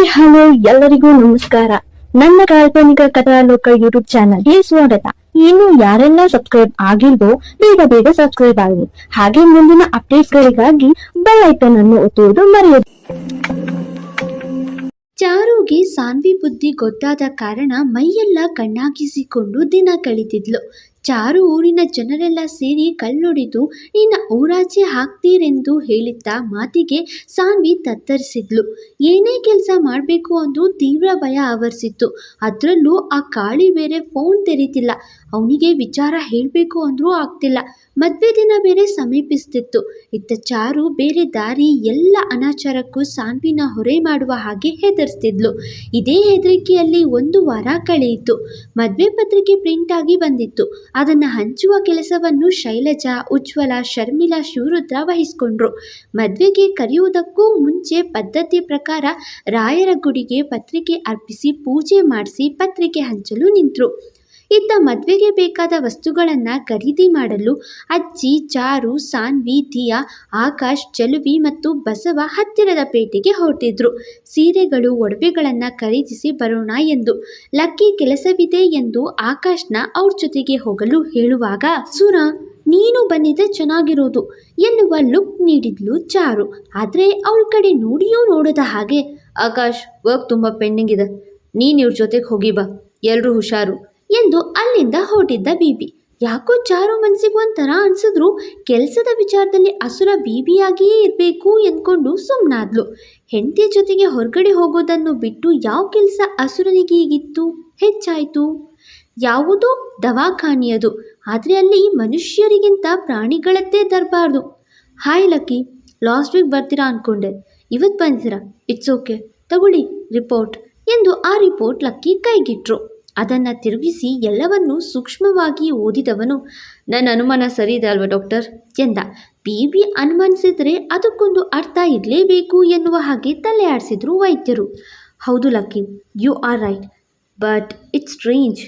Hi hello, ಎಲ್ಲರಿಗೂ ನಮಸ್ಕಾರ. ನನ್ನ ಕಾಲ್ಪನಿಕ ಕಥಾಲೋಕ ಯೂಟ್ಯೂಬ್ ಚಾನಲ್ಗೆ ಸ್ವಾಗತ. ಇನ್ನು ಯಾರೆಲ್ಲ ಸಬ್ಸ್ಕ್ರೈಬ್ ಆಗಿಲ್ವೋ, ಬೇಗ ಬೇಗ ಸಬ್ಸ್ಕ್ರೈಬ್ ಆಗಿ ಹಾಗೆ ಮುಂದಿನ ಅಪ್ಡೇಟ್ ಗಳಿಗಾಗಿ ಬೆಲ್ ಐಕನ್ ಅನ್ನು ಒತ್ತುವುದು ಮರೆಯದು. ಚಾರುಗೆ ಸಾನ್ವಿ ಬುದ್ಧಿ ಗೊತ್ತಾದ ಕಾರಣ ಮೈಯೆಲ್ಲ ಕಣ್ಣಾಗಿಸಿಕೊಂಡು ದಿನ ಕಳೀತಿದ್ಲು. ಚಾರು ಊರಿನ ಜನರೆಲ್ಲ ಸೇರಿ ಕಲ್ಲೊಡೆದು ನಿನ್ನ ಊರಾಚೆ ಹಾಕ್ತೀರೆಂದು ಹೇಳಿದ್ದ ಮಾತಿಗೆ ಸಾನ್ವಿ ತತ್ತರಿಸಿದ್ಲು. ಏನೇ ಕೆಲಸ ಮಾಡಬೇಕು ಅಂದರೂ ತೀವ್ರ ಭಯ ಆವರಿಸಿತ್ತು. ಅದರಲ್ಲೂ ಆ ಕಾಳಿ ಬೇರೆ ಫೋನ್ ತೆರೀತಿಲ್ಲ. ಅವನಿಗೆ ವಿಚಾರ ಹೇಳಬೇಕು ಅಂದರೂ ಆಗ್ತಿಲ್ಲ. ಮದುವೆ ದಿನ ಬೇರೆ ಸಮೀಪಿಸ್ತಿತ್ತು. ಇತ್ತ ಚಾರು ಬೇರೆ ದಾರಿ ಎಲ್ಲ ಅನಾಚಾರಕ್ಕೂ ಸಾನ್ವಿನ ಹೊರೆ ಮಾಡುವ ಹಾಗೆ ಹೆದರ್ಸ್ತಿದ್ಲು. ಇದೇ ಹೆದರಿಕೆಯಲ್ಲಿ ಒಂದು ವಾರ ಕಳೆಯಿತು. ಮದುವೆ ಪತ್ರಿಕೆ ಪ್ರಿಂಟ್ ಆಗಿ ಬಂದಿತ್ತು. ಅದನ್ನು ಹಂಚುವ ಕೆಲಸವನ್ನು ಶೈಲಜಾ, ಉಜ್ವಲ, ಶರ್ಮಿಲಾ, ಶಿವರುದ್ರ ವಹಿಸಿಕೊಂಡ್ರು. ಮದುವೆಗೆ ಕರೆಯುವುದಕ್ಕೂ ಮುಂಚೆ ಪದ್ಧತಿ ಪ್ರಕಾರ ರಾಯರ ಗುಡಿಗೆ ಪತ್ರಿಕೆ ಅರ್ಪಿಸಿ, ಪೂಜೆ ಮಾಡಿಸಿ ಪತ್ರಿಕೆ ಹಂಚಲು ನಿಂತರು. ಇತ್ತ ಮದುವೆಗೆ ಬೇಕಾದ ವಸ್ತುಗಳನ್ನು ಖರೀದಿ ಮಾಡಲು ಅಜ್ಜಿ, ಚಾರು, ಸಾನ್ವಿ, ದಿಯಾ, ಆಕಾಶ್ ಚೆಲುವಿ ಮತ್ತು ಬಸವ ಹತ್ತಿರದ ಪೇಟೆಗೆ ಹೊರಟಿದ್ರು. ಸೀರೆಗಳು, ಒಡವೆಗಳನ್ನು ಖರೀದಿಸಿ ಬರೋಣ ಎಂದು. ಲಕ್ಕಿ ಕೆಲಸವಿದೆ ಎಂದು ಆಕಾಶ್ನ ಅವ್ರ ಜೊತೆಗೆ ಹೋಗಲು ಹೇಳುವಾಗ, ಸುರ, ನೀನು ಬಂದಿದ್ದೆ ಚೆನ್ನಾಗಿರೋದು ಎನ್ನುವ ಲುಕ್ ನೀಡಿದ್ಲು ಚಾರು. ಆದರೆ ಅವಳ ಕಡೆ ನೋಡಿಯೂ ನೋಡದ ಹಾಗೆ, ಆಕಾಶ್ ವರ್ಕ್ ತುಂಬ ಪೆಂಡಿಂಗ್ ಇದೆ. ನೀನು ಇವ್ರ ಜೊತೆಗೆ ಹೋಗಿ ಬಾ. ಎಲ್ಲರೂ ಹುಷಾರು. ಎಂದು ಅಲ್ಲಿಂದ ಹೊರಟಿದ್ದ ಬೀಬಿ. ಯಾಕೋ ಚಾರು ಮನಸ್ಸಿಗೆ ಒಂಥರ ಅನ್ಸಿದ್ರು, ಕೆಲಸದ ವಿಚಾರದಲ್ಲಿ ಅಸುರ ಬೀಬಿಯಾಗಿಯೇ ಇರಬೇಕು ಎಂದ್ಕೊಂಡು ಸುಮ್ಮನಾದ್ಲು ಹೆಂಡತಿ ಜೊತೆಗೆ ಹೊರಗಡೆ ಹೋಗೋದನ್ನು ಬಿಟ್ಟು ಯಾವ ಕೆಲಸ ಅಸುರನಿಗೆ ಈಗಿತ್ತು? ಹೆಚ್ಚಾಯಿತು. ಯಾವುದೋ ದವಾಖಾನೆಯದು. ಆದರೆ ಅಲ್ಲಿ ಮನುಷ್ಯರಿಗಿಂತ ಪ್ರಾಣಿಗಳದ್ದೇ ತರಬಾರ್ದು ಹಾಯ್ ಲಕ್ಕಿ, ಲಾಸ್ಟ್ ವೀಕ್ ಬರ್ತೀರಾ ಅಂದ್ಕೊಂಡೆ ಇವತ್ತು ಬಂದಿರಾ ಇಟ್ಸ್ ಓಕೆ. ತಗೊಳ್ಳಿ, ರಿಪೋರ್ಟ್ ಎಂದು ಆ ರಿಪೋರ್ಟ್ ಲಕ್ಕಿ ಕೈಗಿಟ್ರು. ಅದನ್ನು ತಿರುಗಿಸಿ ಎಲ್ಲವನ್ನೂ ಸೂಕ್ಷ್ಮವಾಗಿ ಓದಿದವನು. ನನ್ನ ಅನುಮಾನ ಸರಿ ಇದೆ ಅಲ್ವಾ, ಡಾಕ್ಟರ್? ಎಂದ. ಬಿ ಬಿ ಅನುಮಾನಿಸಿದರೆ ಅದಕ್ಕೊಂದು ಅರ್ಥ ಇರಲೇಬೇಕು ಎನ್ನುವ ಹಾಗೆ ತಲೆ ಆಡಿಸಿದ್ರು ವೈದ್ಯರು. ಹೌದು lucky, you are right, but it's strange.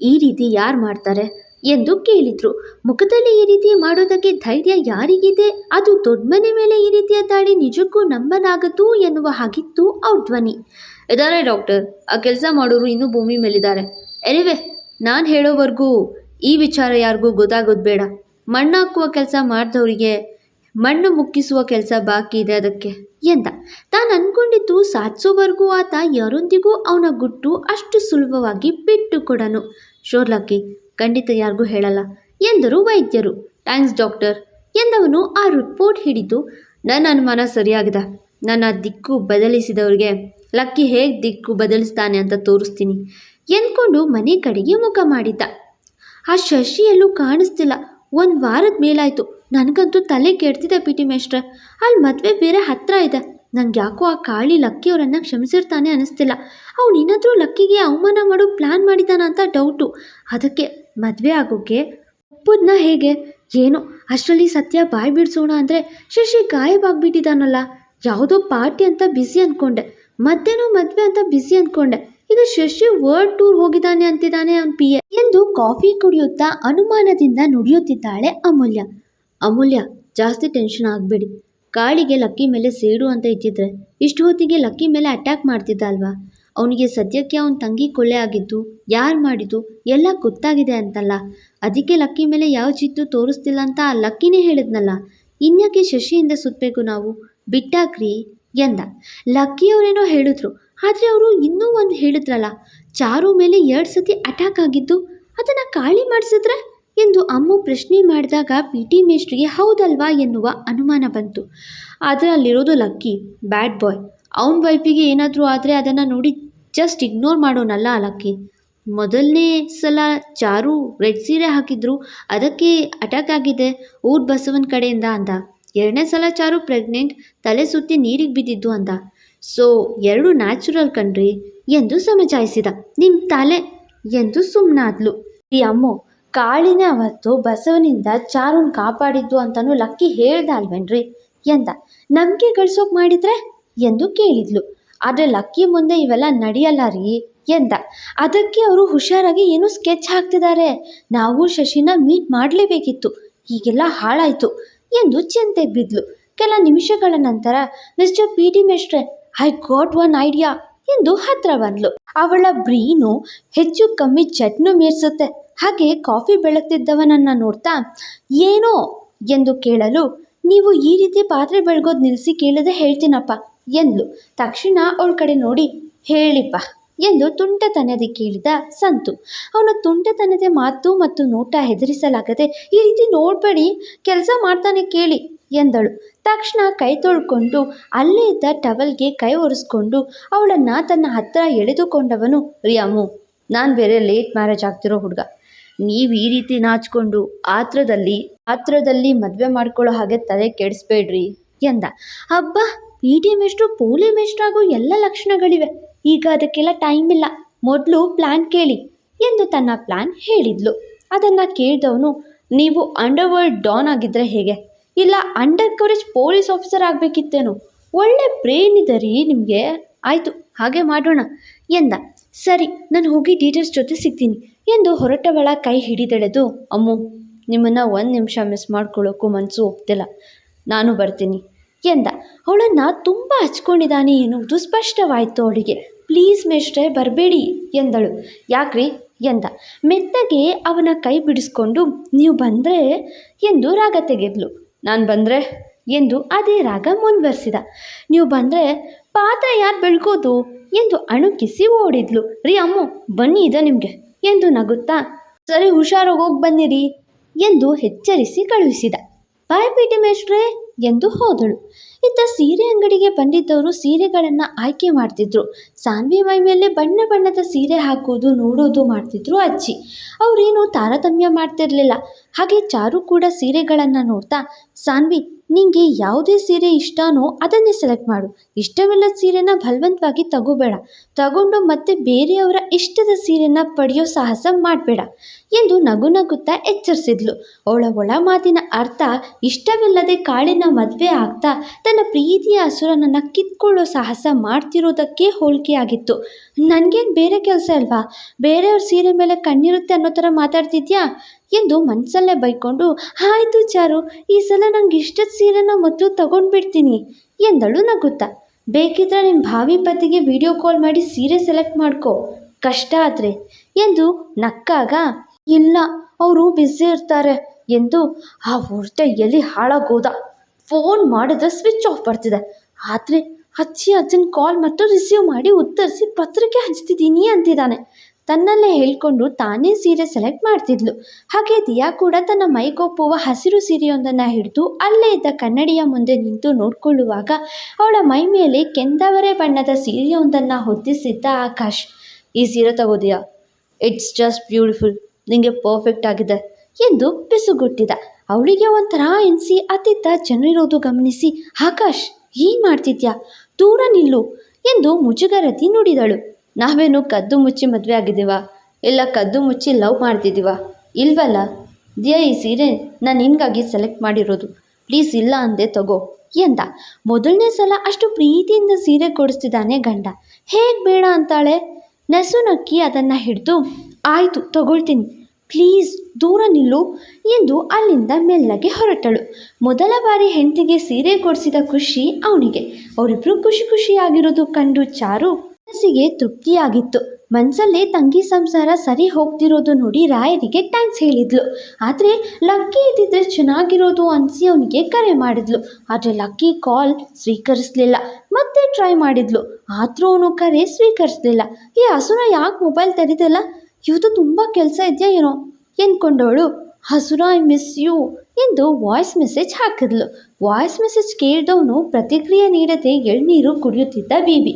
ಈ ರೀತಿ ಯಾರು ಮಾಡ್ತಾರೆ? ಎಂದು ಕೇಳಿದ್ರು. ಮುಖದಲ್ಲಿ ಈ ರೀತಿ ಮಾಡೋದಕ್ಕೆ ಧೈರ್ಯ ಯಾರಿಗಿದೆ? ಅದು ದೊಡ್ಡ ಮನೆ ಮೇಲೆ ಈ ರೀತಿಯ ದಾಳಿ ನಿಜಕ್ಕೂ ನಂಬಲಾಗದು ಎನ್ನುವ ಹಾಗಿತ್ತು ಅವ್ರ ಧ್ವನಿ ಇದಾರೆ ಡಾಕ್ಟರ್. ಆ ಕೆಲಸ ಮಾಡೋರು ಇನ್ನೂ ಭೂಮಿ ಮೇಲಿದ್ದಾರೆ. ಎನಿವೆ, ನಾನು ಹೇಳೋವರೆಗೂ ಈ ವಿಚಾರ ಯಾರಿಗೂ ಗೊತ್ತಾಗೋದು ಬೇಡ. ಮಣ್ಣು ಹಾಕುವ ಕೆಲಸ ಮಾಡಿದವರಿಗೆ ಮಣ್ಣು ಮುಕ್ಕಿಸುವ ಕೆಲಸ ಬಾಕಿ ಇದೆ ಅದಕ್ಕೆ ಎಂದ. ತಾನು ಅಂದ್ಕೊಂಡಿದ್ದು ಸಾಧಿಸೋವರೆಗೂ ಆತ ಯಾರೊಂದಿಗೂ ಅವನ ಗುಟ್ಟು ಅಷ್ಟು ಸುಲಭವಾಗಿ ಬಿಟ್ಟು ಕೊಡನು. ಶೋರ್ ಲಕ್ಕಿ ಖಂಡಿತ ಯಾರಿಗೂ ಹೇಳಲ್ಲ ಎಂದರು ವೈದ್ಯರು. ಥ್ಯಾಂಕ್ಸ್ ಡಾಕ್ಟರ್ ಎಂದವನು ಆ ರಿಪೋರ್ಟ್ ಹಿಡಿದು, ನನ್ನ ಅನುಮಾನ ಸರಿಯಾಗಿದೆ. ನನ್ನ ದಿಕ್ಕು ಬದಲಿಸಿದವರಿಗೆ ಲಕ್ಕಿ ಹೇಗೆ ದಿಕ್ಕು ಬದಲಿಸ್ತಾನೆ ಅಂತ ತೋರಿಸ್ತೀನಿ. ಎಂದ್ಕೊಂಡು ಮನೆ ಕಡೆಗೆ ಮುಖ ಮಾಡಿದ್ದ. ಆ ಶಶಿಯಲ್ಲೂ ಕಾಣಿಸ್ತಿಲ್ಲ. ಒಂದು ವಾರದ ಮೇಲಾಯಿತು. ನನಗಂತೂ ತಲೆ ಕೆಡ್ತಿದೆ ಪಿ ಟಿ ಮೇಷ್ಟ್ರೆ. ಅಲ್ಲಿ ಮದುವೆ ಬೇರೆ ಹತ್ತಿರ ಇದೆ. ನಂಗೆ ಯಾಕೋ ಆ ಕಾಳಿ ಲಕ್ಕಿಯವರನ್ನು ಕ್ಷಮಿಸಿರ್ತಾನೆ ಅನ್ನಿಸ್ತಿಲ್ಲ ಅವ್ನು ಏನಾದರೂ ಲಕ್ಕಿಗೆ ಅವಮಾನ ಮಾಡೋ ಪ್ಲ್ಯಾನ್ ಮಾಡಿದ್ದಾನ ಅಂತ ಡೌಟು. ಅದಕ್ಕೆ ಮದುವೆ ಆಗೋಕ್ಕೆ ಒಪ್ಪದ್ನ ಹೇಗೆ? ಏನು? ಅಷ್ಟರಲ್ಲಿ ಸತ್ಯ ಬಾಯಿ ಬಿಡಿಸೋಣ ಅಂದರೆ ಶಶಿ ಗಾಯಬಾಗ್ಬಿಟ್ಟಿದ್ದಾನಲ್ಲ ಯಾವುದೋ ಪಾರ್ಟಿ ಅಂತ ಬ್ಯುಸಿ ಅಂದ್ಕೊಂಡೆ ಮತ್ತೇನೋ ಮದ್ವೆ ಅಂತ ಬ್ಯುಸಿ ಅಂದ್ಕೊಂಡೆ ಈಗ ಶಶಿ ವರ್ಲ್ಡ್ ಟೂರ್ ಹೋಗಿದ್ದಾನೆ ಅಂತಿದ್ದಾನೆ ಅವ್ನ ಪಿ ಎ ಎಂದು ಕಾಫಿ ಕುಡಿಯುತ್ತಾ ಅನುಮಾನದಿಂದ ನುಡಿಯುತ್ತಿದ್ದಾಳೆ ಅಮೂಲ್ಯ. ಅಮೂಲ್ಯ, ಜಾಸ್ತಿ ಟೆನ್ಷನ್ ಆಗಬೇಡಿ. ಕಾಳಿಗೆ ಲಕ್ಕಿ ಮೇಲೆ ಸೇಡು ಅಂತ ಇದ್ದಿದ್ರೆ ಇಷ್ಟು ಹೊತ್ತಿಗೆ ಲಕ್ಕಿ ಮೇಲೆ ಅಟ್ಯಾಕ್ ಮಾಡ್ತಿದ್ದ ಅಲ್ವಾ? ಅವನಿಗೆ ಸದ್ಯಕ್ಕೆ ಅವನ ತಂಗಿ ಕೊಳ್ಳೆ ಆಗಿದ್ದು, ಯಾರು ಮಾಡಿದ್ದು, ಎಲ್ಲ ಗೊತ್ತಾಗಿದೆ ಅಂತಲ್ಲ. ಅದಕ್ಕೆ ಲಕ್ಕಿ ಮೇಲೆ ಯಾವ ಚಿತ್ತು ತೋರಿಸ್ತಿಲ್ಲ ಅಂತ ಆ ಲಕ್ಕಿನೇ ಹೇಳಿದ್ನಲ್ಲ. ಇನ್ಯಾಕೆ ಶಶಿಯಿಂದ ಸುತ್ತಬೇಕು ನಾವು? ಬಿಟ್ಟಾಕ್ರಿ. ಎಂದ. ಲಕ್ಕಿಯವರೇನೋ ಹೇಳಿದ್ರು. ಆದರೆ ಅವರು ಇನ್ನೂ ಒಂದು ಹೇಳಿದ್ರಲ್ಲ, ಚಾರು ಮೇಲೆ ಎರಡು ಸತಿ ಅಟ್ಯಾಕ್ ಆಗಿದ್ದು ಅದನ್ನು ಖಾಲಿ ಮಾಡಿಸಿದ್ರೆ ಎಂದು ಅಮ್ಮು ಪ್ರಶ್ನೆ ಮಾಡಿದಾಗ ಪಿ ಟಿ ಮೇಸ್ಟ್ರಿಗೆ ಹೌದಲ್ವಾ ಎನ್ನುವ ಅನುಮಾನ ಬಂತು. ಆದರೆ ಅಲ್ಲಿರೋದು ಲಕ್ಕಿ ಬ್ಯಾಡ್ ಬಾಯ್ ಅವನ ವೈಫಿಗೆ ಏನಾದರೂ ಆದರೆ ಅದನ್ನು ನೋಡಿ ಜಸ್ಟ್ ಇಗ್ನೋರ್ ಮಾಡೋನಲ್ಲ ಆ ಲಕ್ಕಿ. ಮೊದಲನೇ ಸಲ ಚಾರು ರೆಡ್ ಸೀರೆ ಹಾಕಿದ್ರು, ಅದಕ್ಕೆ ಅಟ್ಯಾಕ್ ಆಗಿದೆ, ಊರ್ ಬಸವನ ಕಡೆಯಿಂದ ಅಂದ. ಎರಡನೇ ಸಲ ಚಾರು ಪ್ರೆಗ್ನೆಂಟ್ ತಲೆ ಸುತ್ತಿ ನೀರಿಗೆ ಬಿದ್ದಿದ್ದು ಅಂದ ಸೊ, ಎರಡು ನ್ಯಾಚುರಲ್ ಕಣ್ರಿ ಎಂದು ಸಮಜಾಯಿಸಿದ. ನಿಮ್ಮ ತಲೆ ಎಂದು ಸುಮ್ಮನಾದ್ಲು ಈ ಅಮ್ಮು ಕಾಳಿನ ಅವತ್ತು ಬಸವನಿಂದ ಚಾರುನ್ ಕಾಪಾಡಿದ್ದು ಅಂತಲೂ ಲಕ್ಕಿ ಹೇಳ್ದ ಅಲ್ವೇನ್ರಿ ಎಂದ. ನಂಬಿಕೆ ಗಳಿಸೋಕೆ ಮಾಡಿದ್ರೆ ಎಂದು ಕೇಳಿದ್ಲು. ಆದರೆ ಲಕ್ಕಿ ಮುಂದೆ ಇವೆಲ್ಲ ನಡೆಯಲ್ಲ ರೀ ಎಂದ. ಅದಕ್ಕೆ ಅವರು ಹುಷಾರಾಗಿ ಏನೋ ಸ್ಕೆಚ್ ಹಾಕ್ತಿದ್ದಾರೆ ನಾವು ಶಶಿನ ಮೀಟ್ ಮಾಡಲೇಬೇಕಿತ್ತು. ಹೀಗೆಲ್ಲ ಹಾಳಾಯಿತು. ಎಂದು ಚಿಂತೆಗೆ ಬಿದ್ಲು. ಕೆಲ ನಿಮಿಷಗಳ ನಂತರ ಮಿಸ್ಟರ್ ಪಿ ಟಿ ಮೇಷ್ಟ್ರೆ ಐ ಗಾಟ್ ಒನ್ ಐಡಿಯಾ ಎಂದು ಹತ್ರ ಬಂದ್ಲು. ಅವಳ ಬ್ರೀನು ಹೆಚ್ಚು ಕಮ್ಮಿ ಚಟ್ನು ಮೀರಿಸುತ್ತೆ. ಹಾಗೆ ಕಾಫಿ ಬೆಳಗ್ತಿದ್ದವನನ್ನ ನೋಡ್ತಾ, ಏನೋ? ಎಂದು ಕೇಳಲು, ನೀವು ಈ ರೀತಿ ಪಾತ್ರೆ ಬೆಳಗೋದು ನಿಲ್ಲಿಸಿ ಕೇಳದೆ ಹೇಳ್ತೀನಪ್ಪ ಎಂದ್ಲು. ತಕ್ಷಣ ಅವಳ ಕಡೆ ನೋಡಿ, ಹೇಳಿಪ್ಪ. ಎಂದು ತುಂಟತನದಿ ಕೇಳಿದ ಸಂತು. ಅವನ ತುಂಟತನದ ಮಾತು ಮತ್ತು ನೋಟ ಹೆದರಿಸಲಾಗದೆ, ಈ ರೀತಿ ನೋಡಬೇಡಿ, ಕೆಲಸ ಮಾಡ್ತಾನೆ ಕೇಳಿ ಎಂದಳು. ತಕ್ಷಣ ಕೈ ತೊಳ್ಕೊಂಡು ಅಲ್ಲೇ ಇದ್ದ ಟವಲ್ಗೆ ಕೈ ಒರೆಸ್ಕೊಂಡು ಅವಳನ್ನು ತನ್ನ ಹತ್ತಿರ ಎಳೆದುಕೊಂಡವನು ರಿಯಾಮು. ನಾನು ಬೇರೆ ಲೇಟ್ ಮ್ಯಾರೇಜ್ ಆಗ್ತಿರೋ ಹುಡುಗ. ನೀವು ಈ ರೀತಿ ನಾಚಿಕೊಂಡು ಆತ್ರದಲ್ಲಿ ಆತ್ರದಲ್ಲಿ ಮದುವೆ ಮಾಡ್ಕೊಳ್ಳೋ ಹಾಗೆ ತಲೆ ಕೆಡಿಸ್ಬೇಡ್ರಿ ಎಂದ. ಅಬ್ಬಾ ಪಿ ಟಿ ಮೆಸ್ಟ್ರು ಪೋಲಿ ಎಷ್ಟಾಗೋ ಎಲ್ಲ ಲಕ್ಷಣಗಳಿವೆ. ಈಗ ಅದಕ್ಕೆಲ್ಲ ಟೈಮ್ ಇಲ್ಲ. ಮೊದಲು ಪ್ಲ್ಯಾನ್ ಕೇಳಿ ಎಂದು ತನ್ನ ಪ್ಲ್ಯಾನ್ ಹೇಳಿದ್ಲು. ಅದನ್ನು ಕೇಳಿದವನು, ನೀವು ಅಂಡರ್ವರ್ಲ್ಡ್ ಡಾನ್ ಆಗಿದ್ದರೆ ಹೇಗೆ? ಇಲ್ಲ ಅಂಡರ್ ಕವರೇಜ್ ಪೊಲೀಸ್ ಆಫೀಸರ್ ಆಗಬೇಕಿತ್ತೇನೋ? ಒಳ್ಳೆ ಬ್ರೇನ್ ಇದೆ ರೀ ನಿಮಗೆ. ಆಯಿತು, ಹಾಗೆ ಮಾಡೋಣ ಎಂದ. ಸರಿ, ನಾನು ಹೋಗಿ ಡೀಟೇಲ್ಸ್ ಜೊತೆ ಸಿಗ್ತೀನಿ ಎಂದು ಹೊರಟವಳ ಕೈ ಹಿಡಿದೆಳೆದು, ಅಮ್ಮು, ನಿಮ್ಮನ್ನು ಒಂದು ನಿಮಿಷ ಮಿಸ್ ಮಾಡ್ಕೊಳ್ಳೋಕ್ಕೂ ಮನಸ್ಸು ಒಪ್ತಿಲ್ಲ ನಾನು ಬರ್ತೀನಿ ಎಂದ. ಅವಳನ್ನು ತುಂಬ ಹಚ್ಕೊಂಡಿದ್ದಾನೆ ಎನ್ನುವುದು ಸ್ಪಷ್ಟವಾಯಿತು ಅವಳಿಗೆ. ಪ್ಲೀಸ್ ಮೇಷ್ಟ್ರೆ, ಬರಬೇಡಿ ಎಂದಳು. ಯಾಕ್ರಿ? ಎಂದ. ಮೆತ್ತಗೆ ಅವನ ಕೈ ಬಿಡಿಸ್ಕೊಂಡು, ನೀವು ಬಂದರೆ? ಎಂದು ರಾಗ ತೆಗೆದ್ಲು. ನಾನು ಬಂದರೆ? ಎಂದು ಅದೇ ರಾಗ ಮುಂದುವರೆಸಿದ. ನೀವು ಬಂದರೆ ಪಾತ್ರೆ ಯಾರು ಬೆಳ್ಕೋದು? ಎಂದು ಅಣುಕಿಸಿ ಓಡಿದ್ಲು. ರೀ ಅಮ್ಮು, ಬನ್ನಿ ಇದೆ ನಿಮಗೆ, ಎಂದು ನಗುತ್ತಾ, ಸರಿ, ಹುಷಾರಾಗಿ ಹೋಗಿ ಬನ್ನಿರಿ, ಎಂದು ಎಚ್ಚರಿಸಿ ಕಳುಹಿಸಿದ. ಬಾಯ್ ಪಿ ಟಿ ಮೇಷ್ಟ್ರೆ, ಎಂದು ಹೋದಳು. ಇತ್ತ ಸೀರೆ ಅಂಗಡಿಗೆ ಬಂದಿದ್ದವರು ಸೀರೆಗಳನ್ನು ಆಯ್ಕೆ ಮಾಡ್ತಿದ್ರು. ಸಾನ್ವಿ ಮೈ ಮೇಲೆ ಬಣ್ಣ ಬಣ್ಣದ ಸೀರೆ ಹಾಕೋದು ನೋಡೋದು ಮಾಡ್ತಿದ್ರು ಅಜ್ಜಿ. ಅವರೇನು ತಾರತಮ್ಯ ಮಾಡ್ತಿರ್ಲಿಲ್ಲ. ಹಾಗೆ ಚಾರು ಕೂಡ ಸೀರೆಗಳನ್ನು ನೋಡ್ತಾ, ಸಾನ್ವಿ, ನಿಂಗೆ ಯಾವುದೇ ಸೀರೆ ಇಷ್ಟನೋ ಅದನ್ನೇ ಸೆಲೆಕ್ಟ್ ಮಾಡು. ಇಷ್ಟವಿಲ್ಲದ ಸೀರೆನ ಬಲವಂತವಾಗಿ ತಗೋಬೇಡ. ತಗೊಂಡು ಮತ್ತೆ ಬೇರೆಯವರ ಇಷ್ಟದ ಸೀರೆನ ಪಡೆಯೋ ಸಾಹಸ ಮಾಡಬೇಡ ಎಂದು ನಗು ನಗುತ್ತಾ ಎಚ್ಚರಿಸಿದ್ಲು. ಅವಳ ಒಳ ಮಾತಿನ ಅರ್ಥ, ಇಷ್ಟವಿಲ್ಲದೆ ಕಾಳಿನ ಮದುವೆ ಆಗ್ತಾ, ತನ್ನ ಪ್ರೀತಿಯ ಹಸುರನನ್ನು ಕಿತ್ಕೊಳ್ಳೋ ಸಾಹಸ ಮಾಡ್ತಿರೋದಕ್ಕೆ ಹೋಲಿಕೆಯಾಗಿತ್ತು ನನಗೇನು ಬೇರೆ ಕೆಲಸ ಅಲ್ವಾ? ಬೇರೆಯವ್ರ ಸೀರೆ ಮೇಲೆ ಕಣ್ಣಿರುತ್ತೆ ಅನ್ನೋ ಥರ ಮಾತಾಡ್ತಿದ್ಯಾ? ಎಂದು ಮನಸಲ್ಲೇ ಬೈಕೊಂಡು, ಆಯಿತು ಚಾರು, ಈ ಸಲ ನಂಗೆ ಇಷ್ಟದ ಸೀರೆನ ಮೊದಲು ತಗೊಂಡ್ಬಿಡ್ತೀನಿ ಎಂದಳು ನಗುತ್ತಾ. ಬೇಕಿದ್ರೆ ನಿಮ್ಮ ಭಾವಿ ಪತಿಗೆ ವಿಡಿಯೋ ಕಾಲ್ ಮಾಡಿ ಸೀರೆ ಸೆಲೆಕ್ಟ್ ಮಾಡ್ಕೊ, ಕಷ್ಟ ಆದರೆ ಎಂದು ನಕ್ಕಾಗ, ಇಲ್ಲ, ಅವರು ಬ್ಯುಸಿ ಇರ್ತಾರೆ ಎಂದು ಆ ಹೊರಟೆ ಎಲ್ಲಿ ಹಾಳಾಗೋದ. ಫೋನ್ ಮಾಡಿದ್ರೆ ಸ್ವಿಚ್ ಆಫ್ ಬರ್ತಿದೆ. ಆದರೆ ಅಜ್ಜಿ ಅಜ್ಜನ ಕಾಲ್ ಮತ್ತು ರಿಸೀವ್ ಮಾಡಿ ಉತ್ತರಿಸಿ ಪತ್ರಿಕೆ ಹಂಚ್ತಿದ್ದೀನಿ ಅಂತಿದ್ದಾನೆ. ತನ್ನಲ್ಲೇ ಹೇಳಿಕೊಂಡು ತಾನೇ ಸೀರೆ ಸೆಲೆಕ್ಟ್ ಮಾಡ್ತಿದ್ಲು. ಹಾಗೆ ದಿಯಾ ಕೂಡ ತನ್ನ ಮೈಗೊಪ್ಪುವ ಹಸಿರು ಸೀರೆಯೊಂದನ್ನು ಹಿಡಿದು ಅಲ್ಲೇ ಇದ್ದ ಕನ್ನಡಿಯ ಮುಂದೆ ನಿಂತು ನೋಡಿಕೊಳ್ಳುವಾಗ ಅವಳ ಮೈ ಮೇಲೆ ಕೆಂದವರೆ ಬಣ್ಣದ ಸೀರೆಯೊಂದನ್ನು ಹೊತ್ತಿಸಿದ್ದ ಆಕಾಶ್, ಈ ಸೀರೆ ತಗೋದಿಯಾ ಇಟ್ಸ್ ಜಸ್ಟ್ ಬ್ಯೂಟಿಫುಲ್ ನಿಮಗೆ ಪರ್ಫೆಕ್ಟ್ ಆಗಿದೆ ಎಂದು ಪಿಸುಗುಟ್ಟಿದ ಅವಳಿಗೆ ಒಂಥರ ಎನಿಸಿ ಅತ್ತಿತ್ತ ಜನರಿರೋದು ಗಮನಿಸಿ, ಆಕಾಶ್, ಏನು ಮಾಡ್ತಿದ್ಯಾ? ದೂರ ನಿಲ್ಲು ಎಂದು ಮುಜುಗರತಿ ನುಡಿದಳು. ನಾವೇನು ಕದ್ದು ಮುಚ್ಚಿ ಮದುವೆ ಆಗಿದ್ದೀವ? ಇಲ್ಲ ಕದ್ದು ಮುಚ್ಚಿ ಲವ್ ಮಾಡ್ತಿದ್ದೀವ? ಇಲ್ವಲ್ಲ? ದಿಯಾ, ಈ ಸೀರೆ ನಾನು ನಿನಗಾಗಿ ಸೆಲೆಕ್ಟ್ ಮಾಡಿರೋದು. ಪ್ಲೀಸ್ ಇಲ್ಲ ಅಂದೆ ತಗೋ ಎಂದ. ಮೊದಲನೇ ಸಲ ಅಷ್ಟು ಪ್ರೀತಿಯಿಂದ ಸೀರೆ ಕೊಡಿಸ್ತಿದ್ದಾನೆ ಗಂಡ. ಹೇಗೆ ಬೇಡ ಅಂತಾಳೆ? ನಸು ನಕ್ಕಿ ಅದನ್ನು ಹಿಡಿದು, ಆಯಿತು, ತಗೊಳ್ತೀನಿ. ಪ್ಲೀಸ್, ದೂರ ನಿಲ್ಲು ಎಂದು ಅಲ್ಲಿಂದ ಮೆಲ್ಲಗೆ ಹೊರಟಳು. ಮೊದಲ ಬಾರಿ ಹೆಂಡತಿಗೆ ಸೀರೆ ಕೊಡಿಸಿದ ಖುಷಿ ಅವನಿಗೆ. ಅವರಿಬ್ಬರು ಖುಷಿ ಖುಷಿಯಾಗಿರೋದು ಕಂಡು ಚಾರು ಮನಸ್ಸಿಗೆ ತೃಪ್ತಿಯಾಗಿತ್ತು. ಮನಸ್ಸಲ್ಲೇ ತಂಗಿ ಸಂಸಾರ ಸರಿ ಹೋಗ್ತಿರೋದು ನೋಡಿ ರಾಯರಿಗೆ ಟ್ಯಾಂಕ್ಸ್ ಹೇಳಿದ್ಲು. ಆದರೆ ಲಕ್ಕಿ ಇದ್ದಿದ್ರೆ ಚೆನ್ನಾಗಿರೋದು ಅನಿಸಿ ಅವನಿಗೆ ಕರೆ ಮಾಡಿದ್ಲು. ಆದರೆ ಲಕ್ಕಿ ಕಾಲ್ ಸ್ವೀಕರಿಸಲಿಲ್ಲ. ಮತ್ತೆ ಟ್ರೈ ಮಾಡಿದ್ಲು. ಆದರೂ ಅವನು ಕರೆ ಸ್ವೀಕರಿಸಲಿಲ್ಲ. ಈ ಹಸುರ ಯಾಕೆ ಮೊಬೈಲ್ ತೆರೆದಲ್ಲ? ಇವತ್ತು ತುಂಬ ಕೆಲಸ ಇದೆಯಾ ಏನೋ? ಎಂದ್ಕೊಂಡವಳು ಹಸುರ ಐ ಮಿಸ್ ಯು ಎಂದು ವಾಯ್ಸ್ ಮೆಸೇಜ್ ಹಾಕಿದ್ಲು. ವಾಯ್ಸ್ ಮೆಸೇಜ್ ಕೇಳಿದವನು ಪ್ರತಿಕ್ರಿಯೆ ನೀಡದೆ ಎಳ್ನೀರು ಕುಡಿಯುತ್ತಿದ್ದ ಬೀಬಿ.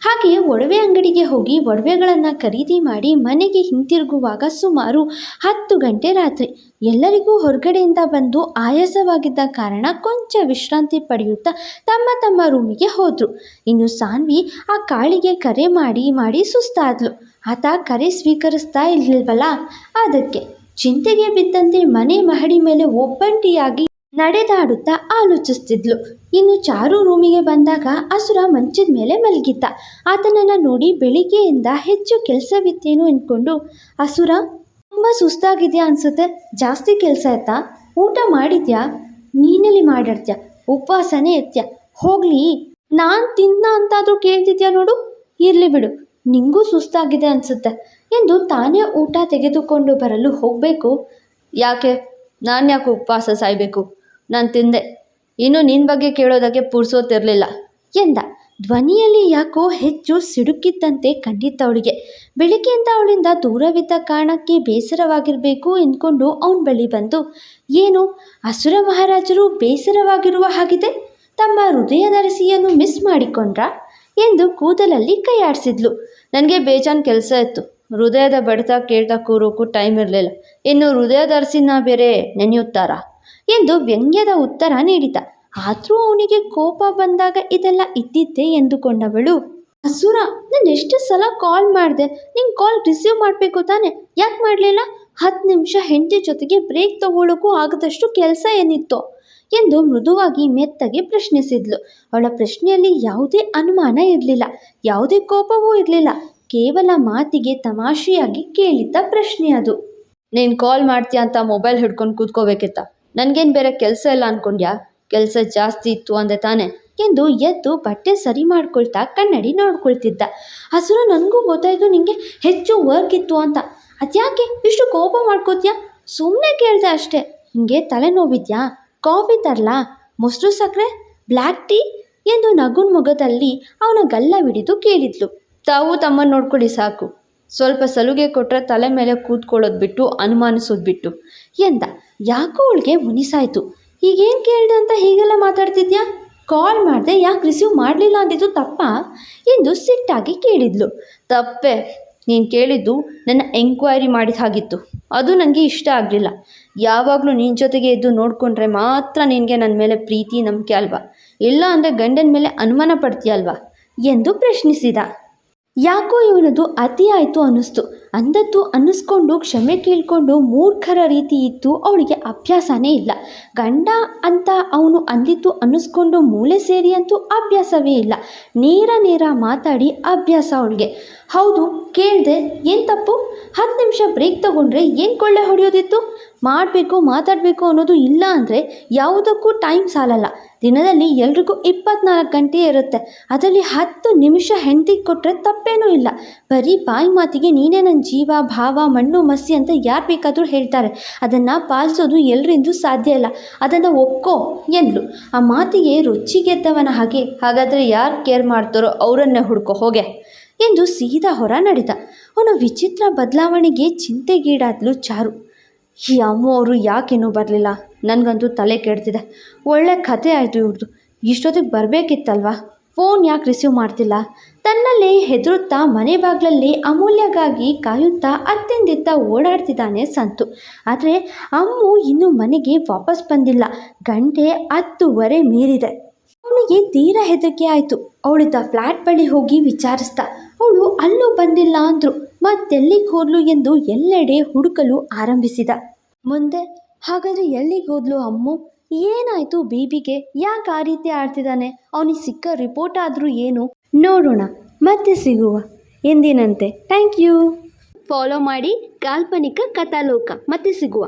ಹಾಗೆ ಒಡವೆ ಅಂಗಡಿಗೆ ಹೋಗಿ ಒಡವೆಗಳನ್ನು ಖರೀದಿ ಮಾಡಿ ಮನೆಗೆ ಹಿಂತಿರುಗುವಾಗ ಸುಮಾರು ಹತ್ತು ಗಂಟೆ ರಾತ್ರಿ. ಎಲ್ಲರಿಗೂ ಹೊರಗಡೆಯಿಂದ ಬಂದು ಆಯಾಸವಾಗಿದ್ದ ಕಾರಣ ಕೊಂಚ ವಿಶ್ರಾಂತಿ ಪಡೆಯುತ್ತಾ ತಮ್ಮ ತಮ್ಮ ರೂಮಿಗೆ ಹೋದರು. ಇನ್ನು ಸಾನ್ವಿ ಆ ಕಾಳಿಗೆ ಕರೆ ಮಾಡಿ ಮಾಡಿ ಸುಸ್ತಾದ್ಲು. ಆತ ಕರೆ ಸ್ವೀಕರಿಸ್ತಾ ಇರಲಿಲ್ವಲ್ಲ? ಅದಕ್ಕೆ. ಚಿಂತೆಗೆ ಬಿದ್ದಂತೆ ಮನೆ ಮಹಡಿ ಮೇಲೆ ಒಬ್ಬಂಟಿಯಾಗಿ ನಡೆದಾಡುತ್ತಾ ಆಲೋಚಿಸ್ತಿದ್ಲು. ಇನ್ನು ಚಾರು ರೂಮಿಗೆ ಬಂದಾಗ ಅಸುರ ಮಂಚದ ಮೇಲೆ ಮಲಗಿದ್ದ. ಆತನನ್ನು ನೋಡಿ ಬೆಳಿಗ್ಗೆಯಿಂದ ಹೆಚ್ಚು ಕೆಲಸವಿತ್ತೇನೋ ಅಂದ್ಕೊಂಡು ಅಸುರ, ತುಂಬ ಸುಸ್ತಾಗಿದೆಯಾ ಅನಿಸುತ್ತೆ? ಜಾಸ್ತಿ ಕೆಲಸ ಆಯ್ತಾ? ಊಟ ಮಾಡಿದ್ಯಾ? ನೀನಲ್ಲಿ ಮಾಡಿರ್ತೀಯ? ಉಪವಾಸನೇ ಇರ್ತ್ಯಾ ಹೋಗ್ಲಿ, ನಾನು ತಿನ್ನ ಅಂತಾದರೂ ಕೇಳ್ತಿದ್ಯಾ ನೋಡು? ಇರಲಿ ಬಿಡು. ನಿಂಗೂ ಸುಸ್ತಾಗಿದೆ ಅನಿಸುತ್ತೆ. ಎಂದು ತಾನೇ ಊಟ ತೆಗೆದುಕೊಂಡು ಬರಲು ಹೋಗಬೇಕು? ಯಾಕೆ? ನಾನು ಯಾಕೆ ಉಪವಾಸ ಸಾಯಬೇಕು? ನಾನು ತಿಂದೆ. ಇನ್ನು ನಿನ್ನ ಬಗ್ಗೆ ಕೇಳೋದಕ್ಕೆ ಪುರ್ಸೋತಿರಲಿಲ್ಲ ಎಂದ. ಧ್ವನಿಯಲ್ಲಿ ಯಾಕೋ ಹೆಚ್ಚು ಸಿಡುಕಿದ್ದಂತೆ ಕಂಡಿತ್ತವಳಿಗೆ ಬೆಳಿಗ್ಗೆಯಿಂದ ಅವಳಿಂದ ದೂರವಿದ್ದ ಕಾರಣಕ್ಕೆ ಬೇಸರವಾಗಿರಬೇಕು ಎಂದ್ಕೊಂಡು ಅವನ ಬಳಿ ಬಂದು, ಏನು? ಅಸುರ ಮಹಾರಾಜರು ಬೇಸರವಾಗಿರುವ ಹಾಗಿದೆ? ತಮ್ಮ ಹೃದಯದರಸಿಯನ್ನು ಮಿಸ್ ಮಾಡಿಕೊಂಡ್ರಾ? ಎಂದು ಕೂದಲಲ್ಲಿ ಕೈಯಾಡಿಸಿದ್ಲು ನನಗೆ ಬೇಜಾನ್ ಕೆಲಸ ಇತ್ತು. ಹೃದಯದ ಬಡಿತ ಕೇಳ್ತಾ ಕೂರೋಕ್ಕೂ ಟೈಮ್ ಇರಲಿಲ್ಲ. ಇನ್ನು ಹೃದಯದರ್ಸಿನ ಬೇರೆ ನೆನೆಯುತ್ತಾರ? ಎಂದು ವ್ಯಂಗ್ಯದ ಉತ್ತರ ನೀಡಿದ. ಆದರೂ ಅವನಿಗೆ ಕೋಪ ಬಂದಾಗ ಇದೆಲ್ಲ ಇದ್ದಿದ್ದೆ ಎಂದುಕೊಂಡವಳು, ಅಸುರ, ನಾನು ಎಷ್ಟು ಸಲ ಕಾಲ್ ಮಾಡಿದೆ? ನಿಂಗೆ ಕಾಲ್ ರಿಸೀವ್ ಮಾಡಬೇಕು ತಾನೆ? ಯಾಕೆ ಮಾಡಲಿಲ್ಲ? ಹತ್ತು ನಿಮಿಷ ಹೆಂಡತಿ ಜೊತೆಗೆ ಬ್ರೇಕ್ ತಗೊಳ್ಳೋಕ್ಕೂ ಆಗದಷ್ಟು ಕೆಲಸ ಏನಿತ್ತು? ಎಂದು ಮೃದುವಾಗಿ ಮೆತ್ತಗೆ ಪ್ರಶ್ನಿಸಿದ್ಲು. ಅವಳ ಪ್ರಶ್ನೆಯಲ್ಲಿ ಯಾವುದೇ ಅನುಮಾನ ಇರಲಿಲ್ಲ. ಯಾವುದೇ ಕೋಪವೂ ಇರಲಿಲ್ಲ. ಕೇವಲ ಮಾತಿಗೆ ತಮಾಷೆಯಾಗಿ ಕೇಳಿದ್ದ ಪ್ರಶ್ನೆ ಅದು. ನೀನು ಕಾಲ್ ಮಾಡ್ತೀಯ ಅಂತ ಮೊಬೈಲ್ ಹಿಡ್ಕೊಂಡು ಕೂತ್ಕೋಬೇಕಿತ್ತ? ನನಗೇನು ಬೇರೆ ಕೆಲಸ ಇಲ್ಲ ಅನ್ಕೊಂಡ್ಯಾ? ಕೆಲಸ ಜಾಸ್ತಿ ಇತ್ತು ಅಂದೆ ತಾನೆ? ಎಂದು ಎದ್ದು ಬಟ್ಟೆ ಸರಿ ಮಾಡ್ಕೊಳ್ತಾ ಕನ್ನಡಿ ನೋಡ್ಕೊಳ್ತಿದ್ದ. ಹಸುರು, ನನಗೂ ಗೊತ್ತಾಯಿತು ನಿಂಗೆ ಹೆಚ್ಚು ವರ್ಕ್ ಇತ್ತು ಅಂತ. ಅದ್ಯಾಕೆ? ಇಷ್ಟು ಕೋಪ ಮಾಡ್ಕೋತೀಯಾ? ಸುಮ್ಮನೆ ಕೇಳಿದೆ ಅಷ್ಟೇ. ಹಿಂಗೆ ತಲೆನೋವಿದ್ಯಾ? ಕಾಫಿ ತರಲಾ? ಮೊಸರು ಸಕ್ಕರೆ ಬ್ಲ್ಯಾಕ್ ಟೀ? ಎಂದು ನಗುನ್ ಮುಗದಲ್ಲಿ ಅವನ ಗಲ್ಲ ಹಿಡಿದು ಕೇಳಿದ್ಲು. ತಾವು ತಮ್ಮನ್ನು ನೋಡ್ಕೊಳ್ಳಿ ಸಾಕು. ಸ್ವಲ್ಪ ಸಲುಗೆ ಕೊಟ್ಟರೆ ತಲೆ ಮೇಲೆ ಕೂತ್ಕೊಳ್ಳೋದು ಬಿಟ್ಟು ಅನುಮಾನಿಸೋದು ಬಿಟ್ಟು. ಎಂದ, ಯಾಕೋ ಅವಳಿಗೆ ಮುನಿಸಾಯಿತು. ಈಗೇನು ಕೇಳಿದೆ ಅಂತ ಹೀಗೆಲ್ಲ ಮಾತಾಡ್ತಿದ್ಯಾ? ಕಾಲ್ ಮಾಡಿದೆ ಯಾಕೆ ರಿಸೀವ್ ಮಾಡಲಿಲ್ಲ ಅಂದಿದ್ದು ತಪ್ಪಾ? ಎಂದು ಸಿಟ್ಟಾಗಿ ಕೇಳಿದ್ಲು. ತಪ್ಪೆ. ನೀನು ಕೇಳಿದ್ದು ನನ್ನ ಎಂಕ್ವೈರಿ ಮಾಡಿದ ಹಾಗಿತ್ತು. ಅದು ನನಗೆ ಇಷ್ಟ ಆಗಲಿಲ್ಲ. ಯಾವಾಗಲೂ ನಿನ್ನ ಜೊತೆಗೆ ಇದ್ದು ನೋಡಿಕೊಂಡ್ರೆ ಮಾತ್ರ ನಿನಗೆ ನನ್ನ ಮೇಲೆ ಪ್ರೀತಿ, ನಂಬಿಕೆ ಅಲ್ವಾ? ಇಲ್ಲ ಅಂದರೆ ಗಂಡನ ಮೇಲೆ ಅನುಮಾನ ಪಡ್ತೀಯಲ್ವಾ? ಎಂದು ಪ್ರಶ್ನಿಸಿದ. ಯಾಕೋ ಇವನದು ಅತಿ ಆಯಿತು ಅನ್ನಿಸ್ತು. ಅಂದದ್ದು ಅನ್ನಿಸ್ಕೊಂಡು, ಕ್ಷಮೆ ಕೇಳಿಕೊಂಡು ಮೂರ್ಖರ ರೀತಿ ಇತ್ತು ಅವಳಿಗೆ ಅಭ್ಯಾಸನೇ ಇಲ್ಲ. ಗಂಡ ಅಂತ ಅವನು ಅಂದಿದ್ದು ಅನ್ನಿಸ್ಕೊಂಡು ಮೂಳೆ ಸೇರಿ ಅಂತೂ ಅಭ್ಯಾಸವೇ ಇಲ್ಲ. ನೇರ ನೇರ ಮಾತಾಡಿ ಅಭ್ಯಾಸ ಅವಳಿಗೆ. ಹೌದು, ಕೇಳಿದೆ, ಏನು ತಪ್ಪು? ಹತ್ತು ನಿಮಿಷ ಬ್ರೇಕ್ ತಗೊಂಡ್ರೆ ಏನು ಕೊಳ್ಳೆ ಹೊಡೆಯೋದಿತ್ತು? ಮಾಡಬೇಕು, ಮಾತಾಡಬೇಕು ಅನ್ನೋದು ಇಲ್ಲ ಅಂದರೆ ಯಾವುದಕ್ಕೂ ಟೈಮ್ ಸಾಲಲ್ಲ. ದಿನದಲ್ಲಿ ಎಲ್ರಿಗೂ ಇಪ್ಪತ್ನಾಲ್ಕು ಗಂಟೆ ಇರುತ್ತೆ. ಅದರಲ್ಲಿ ಹತ್ತು ನಿಮಿಷ ಹೆಂಡ್ತಿಗೆ ಕೊಟ್ಟರೆ ತಪ್ಪೇನೂ ಇಲ್ಲ. ಬರೀ ಬಾಯಿ ಮಾತಿಗೆ ನೀನೇ ನನ್ನ ಜೀವ, ಭಾವ, ಮಣ್ಣು, ಮಸಿ ಅಂತ ಯಾರು ಬೇಕಾದರೂ ಹೇಳ್ತಾರೆ. ಅದನ್ನು ಪಾಲಿಸೋದು ಎಲ್ಲರಿಂದೂ ಸಾಧ್ಯ ಇಲ್ಲ. ಅದನ್ನು ಒಪ್ಕೋ ಎಂದ್ಲು. ಆ ಮಾತಿಗೆ ರುಚಿಗೆದ್ದವನ ಹಾಗೆ, ಹಾಗಾದರೆ ಯಾರು ಕೇರ್ ಮಾಡ್ತಾರೋ ಅವರನ್ನೇ ಹುಡ್ಕೋ, ಹೋಗೆ ಎಂದು ಸೀದಾ ಹೊರ ನಡೆದ. ಅವನ ವಿಚಿತ್ರ ಬದಲಾವಣೆಗೆ ಚಿಂತೆಗೀಡಾದ್ಲು ಚಾರು. ಈ ಅಮ್ಮ ಅವರು ಯಾಕಿನ್ನೂ ಬರಲಿಲ್ಲ? ನನಗಂತೂ ತಲೆ ಕೆಡ್ತಿದೆ. ಒಳ್ಳೆ ಕತೆ ಆಯಿತು ಇವ್ರದ್ದು ಇಷ್ಟೊತ್ತಿಗೆ ಬರಬೇಕಿತ್ತಲ್ವ? ಫೋನ್ ಯಾಕೆ ರಿಸೀವ್ ಮಾಡ್ತಿಲ್ಲ? ತನ್ನಲ್ಲೇ ಹೆದರುತ್ತಾ ಮನೆ ಬಾಗಿಲಲ್ಲಿ ಅಮೂಲ್ಯಗಾಗಿ ಕಾಯುತ್ತಾ ಅತ್ತಿಂದಿತ್ತ ಓಡಾಡ್ತಿದ್ದಾನೆ ಸಂತು. ಆದರೆ ಅಮ್ಮು ಇನ್ನೂ ಮನೆಗೆ ವಾಪಸ್ ಬಂದಿಲ್ಲ. ಗಂಟೆ ಹತ್ತುವರೆ ಮೀರಿದೆ. ಅವನಿಗೆ ತೀರಾ ಹೆದರಿಕೆ ಆಯಿತು. ಅವಳಿದ್ದ ಫ್ಲ್ಯಾಟ್ ಬಳಿ ಹೋಗಿ ವಿಚಾರಿಸ್ದ ಅವಳು ಅಲ್ಲೂ ಬಂದಿಲ್ಲ ಅಂದ್ರು. ಮತ್ತೆಲ್ಲಿಗೆ ಹೋದ್ಲು ಎಂದು ಎಲ್ಲೆಡೆ ಹುಡುಕಲು ಆರಂಭಿಸಿದ. ಮುಂದೆ, ಹಾಗಾದರೆ ಎಲ್ಲಿಗೆ ಹೋದ್ಲು ಅಮ್ಮು? ಏನಾಯಿತು ಬೀಬಿಗೆ? ಯಾಕೆ ಆ ರೀತಿ ಆಡ್ತಿದ್ದಾನೆ ಅವನಿಗೆ ಸಿಕ್ಕ ರಿಪೋರ್ಟ್ ಆದರೂ ಏನು? ನೋಡೋಣ, ಮತ್ತೆ ಸಿಗುವ. ಎಂದಿನಂತೆ, ಥ್ಯಾಂಕ್ ಯು. ಫಾಲೋ ಮಾಡಿ ಕಾಲ್ಪನಿಕ ಕಥಾಲೋಕ, ಮತ್ತೆ ಸಿಗುವ.